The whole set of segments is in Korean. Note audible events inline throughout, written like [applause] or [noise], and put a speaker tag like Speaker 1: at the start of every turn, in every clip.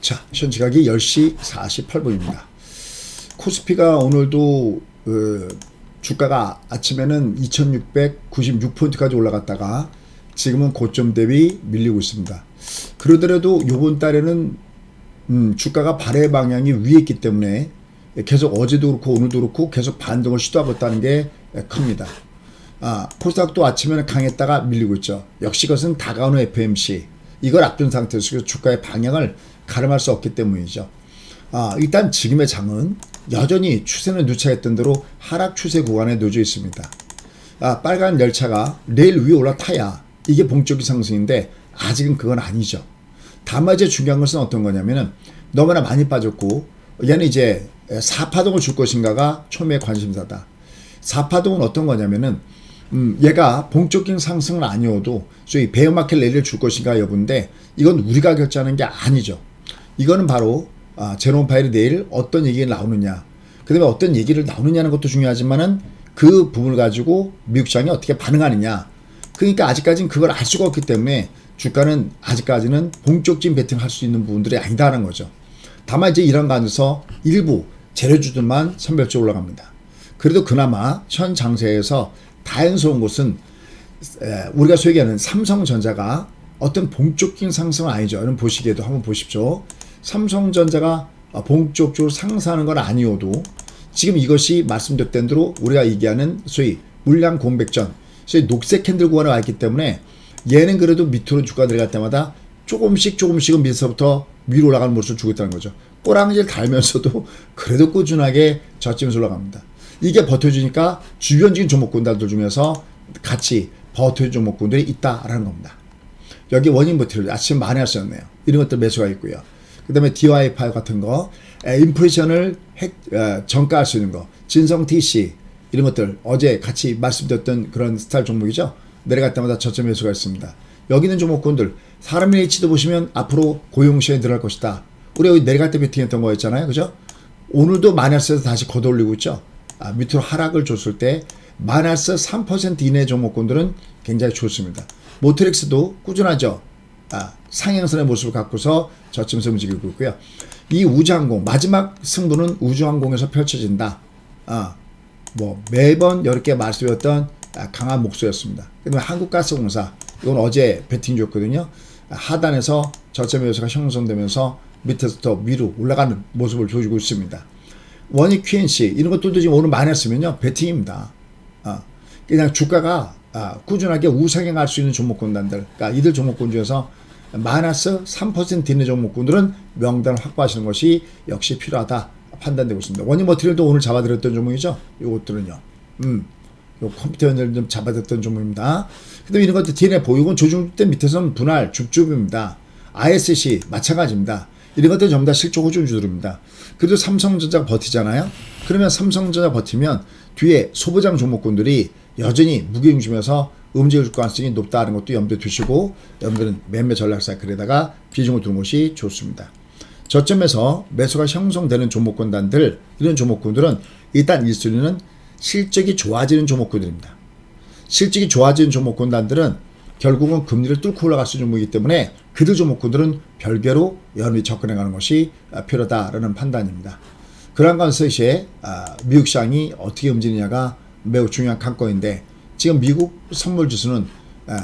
Speaker 1: 자, 현 시각이 10시 48분입니다. 코스피가 오늘도 어, 주가가 아침에는 2696포인트까지 올라갔다가 지금은 고점 대비 밀리고 있습니다. 그러더라도 이번 달에는 음, 주가가 발의 방향이 위에 있기 때문에 계속 어제도 그렇고 오늘도 그렇고 계속 반등을 시도하고 있다는 게 큽니다. 아, 코스닥도 아침에는 강했다가 밀리고 있죠. 역시 그것은 다가오는 FMC 이걸 앞둔 상태에서 주가의 방향을 가름할 수 없기 때문이죠. 아, 일단 지금의 장은 여전히 추세는 누차했던 대로 하락 추세 구간에 놓여 있습니다. 아, 빨간 열차가 레일 위에 올라타야 이게 본격적인 상승인데 아직은 그건 아니죠. 다만 이제 중요한 것은 어떤 거냐면은 너무나 많이 빠졌고 얘는 이제 4파동을 줄 것인가가 초미의 관심사다. 4파동은 어떤 거냐면은 음, 얘가 본격적인 상승은 아니어도 소위 베어마켓 랠리를 줄 것인가 여부인데 이건 우리가 결정하는 게 아니죠. 이거는 바로 아, 제롬 파일이 내일 어떤 얘기가 나오느냐 그 다음에 어떤 얘기를 나오느냐는 것도 중요하지만은 그 부분을 가지고 미국 시장이 어떻게 반응하느냐 그러니까 아직까지는 그걸 알 수가 없기 때문에 주가는 아직까지는 본격적인 베팅을 할수 있는 부분들이 아니다라는 거죠. 다만 이제 이런 가운데서 일부 재료주들만 선별적으로 올라갑니다. 그래도 그나마 현 장세에서 다행스러운 것은 에, 우리가 소위 얘기하는 삼성전자가 어떤 본격적인 상승은 아니죠. 여러분 보시기에도 한번 보십시오. 삼성전자가 본격적으로 상승하는 건 아니어도 지금 이것이 말씀드렸던 대로 우리가 얘기하는 소위 물량 공백전, 소위 녹색 캔들 구간에 와 있기 때문에 얘는 그래도 밑으로 주가 내려갈 때마다 조금씩 조금씩은 밑에서부터 위로 올라가는 모습을 주고 있다는 거죠. 꼬랑지를 달면서도 [laughs] 그래도 꾸준하게 저점에서 올라갑니다. 이게 버텨주니까 주변적인 종목군들 중에서 같이 버텨준 종목군들이 있다라는 겁니다. 여기 원인 버티를 아침 많이 하셨네요. 이런 것들 매수가 있고요. 그 다음에 DY파 같은 거, 에, 인플레이션을 핵, 에, 전가할 수 있는 거, 진성 TC, 이런 것들 어제 같이 말씀드렸던 그런 스타일 종목이죠. 내려갈 때마다 저점 매수가 있습니다. 여기 있는 종목군들, 사람 H도 보시면 앞으로 고용 시에 늘어날 것이다. 우리 여기 내려갈 때 베팅했던 거였잖아요. 그죠? 오늘도 마이너스에서 다시 걷어올리고 있죠. 아, 밑으로 하락을 줬을 때 마이너스 3% 이내 종목군들은 굉장히 좋습니다. 모트렉스도 꾸준하죠. 아, 상향선의 모습을 갖고서 저점에서 움직이고 있고요. 이 우주항공 마지막 승부는 우주항공에서 펼쳐진다. 아, 뭐 매번 이렇게 말씀드렸던 아, 강한 목소리였습니다. 그다음에 한국가스공사 이건 어제 배팅 줬거든요. 아, 하단에서 저점 요소가 형성되면서 밑에서부터 위로 올라가는 모습을 보여주고 있습니다. 원익 QNC 이런 것들도 지금 오늘 많이 했으면요 배팅입니다. 아, 그냥 주가가 아, 꾸준하게 우상향 할 수 있는 종목군단들, 그러니까 이들 종목군 중에서 마이너스 3% 있는 종목군들은 명단을 확보하시는 것이 역시 필요하다 판단되고 있습니다. 원인 머티리얼도 오늘 잡아드렸던 종목이죠. 이것들은요. 음, 요 컴퓨터 연결 좀 잡아드렸던 종목입니다. 근데 이런 것들 DNA 보유곤 조중 때 밑에서는 분할 줍줍입니다. ISC 마찬가지입니다. 이런 것들 전부 다 실적 호주주들입니다. 그래도 삼성전자가 버티잖아요. 그러면 삼성전자 버티면 뒤에 소부장 종목군들이 여전히 무게중심에서 움직일 가능성이 높다는 것도 염두에 두시고 여러분들은 매매 전략 사이클에다가 비중을 두는 것이 좋습니다. 저점에서 매수가 형성되는 종목군단들 이런 종목군들은 일단 1순위는 실적이 좋아지는 종목군들입니다. 실적이 좋아지는 종목군단들은 결국은 금리를 뚫고 올라갈 수 있는 종목이기 때문에 그들 종목군들은 별개로 여러분이 접근해가는 것이 필요하다라는 판단입니다. 그러한 관세시에 미국 시장이 어떻게 움직이냐가 매우 중요한 관건인데 지금 미국 선물 지수는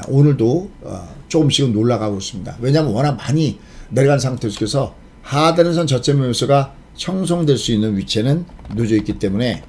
Speaker 1: 오늘도 어, 조금씩은 올라가고 있습니다. 왜냐하면 워낙 많이 내려간 상태에서 하단에선 저점 매수가 형성될 수 있는 위치에는 놓여 있기 때문에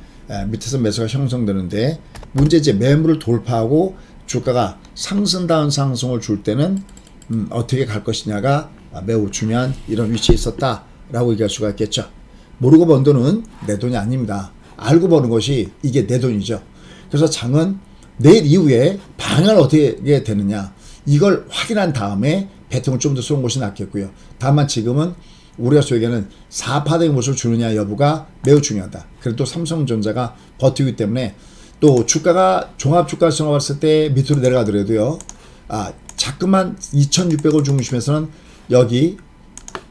Speaker 1: 밑에서 매수가 형성되는데 문제 이제 매물을 돌파하고 주가가 상승다운 상승을 줄 때는 음, 어떻게 갈 것이냐가 매우 중요한 이런 위치에 있었다라고 얘기할 수가 있겠죠. 모르고 번 돈은 내 돈이 아닙니다. 알고 버는 것이 이게 내 돈이죠. 그래서 장은 내일 이후에 방향을 어떻게 되느냐 이걸 확인한 다음에 배팅을 좀 더 쏘는 것이 낫겠고요. 다만 지금은 우리가 소에게는 4파동의 모습을 주느냐 여부가 매우 중요하다. 그래도 삼성전자가 버티기 때문에 또 주가가 종합주가성을 봤을 때 밑으로 내려가더라도요. 아, 자꾸만 2,600원 중심에서는 여기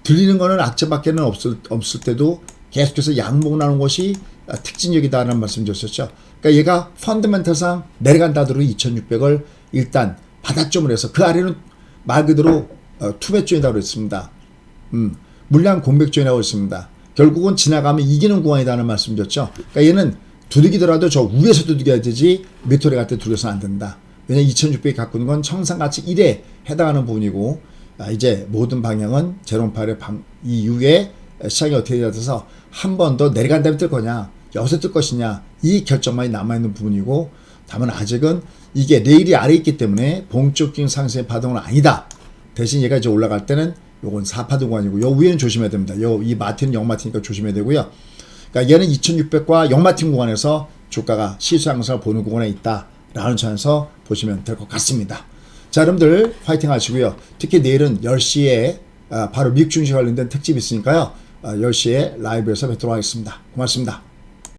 Speaker 1: 들리는 거는 악재밖에는 없을, 없을 때도 계속해서 양봉 나는 것이 특징적이다라는 말씀 드렸었죠. 그러니까 얘가 펀드멘탈상 내려간다 하더라도 2,600을 일단 바닥점을 해서 그 아래는 말 그대로 어, 투매점이라고 그랬습니다. 음, 물량 공백 중이라고 있습니다. 결국은 지나가면 이기는 구간이라는 말씀 드렸죠. 그러니까 얘는 두들기더라도 저 위에서 두들겨야 되지 밑으로 갈때 두들겨서는 안 된다. 왜냐 2600이 갖고 있는 건 청산가치 1에 해당하는 부분이고 아, 이제 모든 방향은 제롬 파일의 방 이후에 시장이 어떻게 되어서 한 번 더 내려간다면 뜰 거냐 여기서 뜰 것이냐 이 결정만이 남아있는 부분이고 다만 아직은 이게 레일이 아래 있기 때문에 봉적인 상승의 파동은 아니다. 대신 얘가 이제 올라갈 때는 요건 4파동 구간이고 요 위에는 조심해야 됩니다. 요 이 마틴 영마틴이니까 조심해야 되고요. 그러니까 얘는 2600과 영마틴 구간에서 주가가 시수 항상을 보는 구간에 있다 라는 점에서 보시면 될 것 같습니다. 자, 여러분들 화이팅 하시고요. 특히 내일은 10시에 아, 바로 미국 증시 관련된 특집이 있으니까요. 아, 10시에 라이브에서 뵙도록 하겠습니다. 고맙습니다.